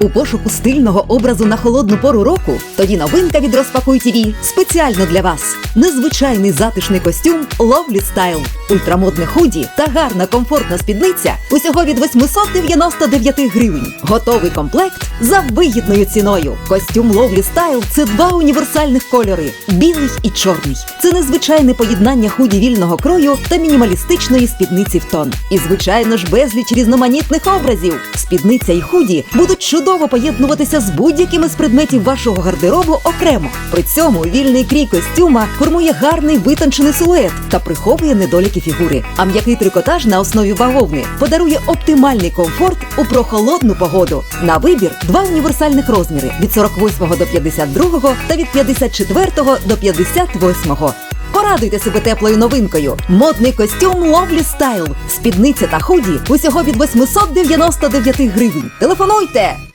У пошуку стильного образу на холодну пору року тоді новинка від Розпакуй ТІВІ спеціально для вас. Незвичайний затишний костюм Lovely Style, ультрамодне худі та гарна комфортна спідниця усього від 899 гривень. Готовий комплект за вигідною ціною. Костюм Lovely Style – це два універсальних кольори білий і чорний. Це незвичайне поєднання худі вільного крою та мінімалістичної спідниці в тон. І звичайно ж безліч різноманітних образів. Спідниця і худі будуть чудово поєднуватися з будь-якими з предметів вашого гардеробу окремо. При цьому вільний крій костюма формує гарний витончений силует та приховує недоліки фігури. А м'який трикотаж на основі бавовни подарує оптимальний комфорт у прохолодну погоду. На вибір два універсальних розміри від 48 до 52 та від 54 до 58. Порадуйте себе теплою новинкою. Модний костюм Lovely Style. Спідниця та худі усього від 899 гривень. Телефонуйте